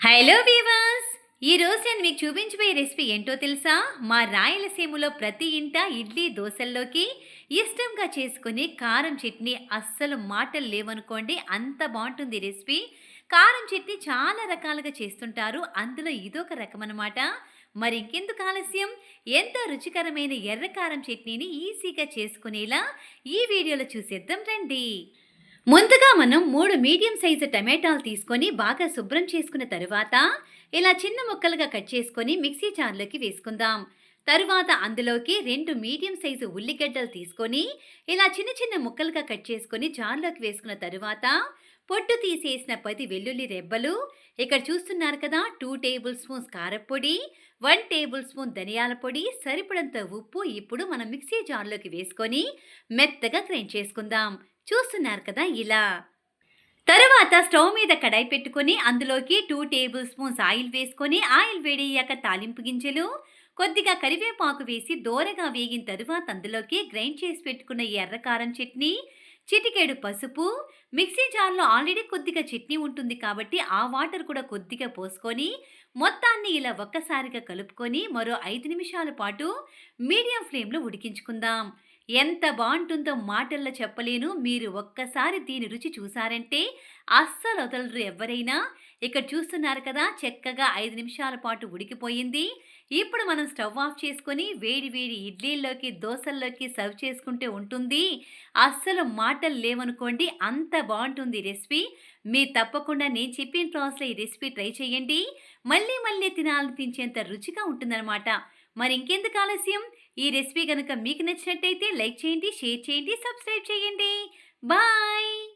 Hello weavers ఈరోజు నేను మీకు చూపించబోయే రెసిపీ ఏంటో తెలుసా? మా రాయలసీమలో ప్రతి ఇంట ఇడ్లీ దోశల్లోకి ఇష్టంగా చేసుకుని కారం చట్నీ అస్సలు మాటలు లేవనుకోండి అంత బాగుంటుంది రెసిపీ కారం చట్నీ చాలా రకాలుగా చేస్తుంటారు అందులో ఇదొక రకం అనమాట మరి ఇంకెందుకు ఆలస్యం? ఎంతో రుచికరమైన ఎర్రకారం చట్నీని ఈజీగా చేసుకునేలా ఈ వీడియోలో చూసేద్దాం రండి. ముందుగా మనం మూడు మీడియం సైజు టమాటాలు తీసుకొని బాగా శుభ్రం చేసుకున్న తరువాత ఇలా చిన్న ముక్కలుగా కట్ చేసుకొని మిక్సీ జార్లోకి వేసుకుందాం. తరువాత అందులోకి రెండు మీడియం సైజు ఉల్లిగడ్డలు తీసుకొని ఇలా చిన్న చిన్న ముక్కలుగా కట్ చేసుకొని జార్లోకి వేసుకున్న తరువాత పొట్టు తీసేసిన పది వెల్లుల్లి రెబ్బలు ఇక్కడ చూస్తున్నారు కదా టూ టేబుల్ స్పూన్స్ కారపొడి వన్ టేబుల్ స్పూన్ ధనియాల పొడి సరిపడంత ఉప్పు ఇప్పుడు మనం మిక్సీ జార్లోకి వేసుకొని మెత్తగా గ్రైండ్ చేసుకుందాం. చూస్తున్నారు కదా ఇలా. తర్వాత స్టవ్ మీద కడాయి పెట్టుకొని అందులోకి టూ టేబుల్ స్పూన్స్ ఆయిల్ వేసుకొని ఆయిల్ వేడయ్యాక తాలింపు గింజలు కొద్దిగా కరివేపాకు వేసి దోరగా వేగిన తరువాత అందులోకి గ్రైండ్ చేసి పెట్టుకున్న ఎర్ర ఎర్రకారం చట్నీ చిటికేడు పసుపు మిక్సీ జార్లో ఆల్రెడీ కొద్దిగా చట్నీ ఉంటుంది కాబట్టి ఆ వాటర్ కూడా కొద్దిగా పోసుకొని మొత్తాన్ని ఇలా ఒక్కసారిగా కలుపుకొని మరో ఐదు నిమిషాల పాటు మీడియం ఫ్లేమ్లో ఉడికించుకుందాం. ఎంత బాగుంటుందో మాటల్లో చెప్పలేను. మీరు ఒక్కసారి దీని రుచి చూసారంటే అస్సలు వదలరు ఎవరైనా. ఇక్కడ చూస్తున్నారు కదా చక్కగా ఐదు నిమిషాల పాటు ఉడికిపోయింది. ఇప్పుడు మనం స్టవ్ ఆఫ్ చేసుకొని వేడి వేడి ఇడ్లీల్లోకి దోశల్లోకి సర్వ్ చేసుకుంటే ఉంటుంది. అస్సలు మాటలు లేవనుకోండి అంత బాగుంటుంది రెసిపీ. మీరు తప్పకుండా నేను చెప్పిన ప్రాసెస్లో ఈ రెసిపీ ట్రై చేయండి. మళ్ళీ మళ్ళీ తినాలనిపించేంత రుచిగా ఉంటుందన్నమాట. మరి ఇంకెందుకు ఆలస్యం? ఈ రెసిపీ కనుక మీకు నచ్చినట్టయితే లైక్ చేయండి షేర్ చేయండి సబ్స్క్రైబ్ చేయండి. బాయ్!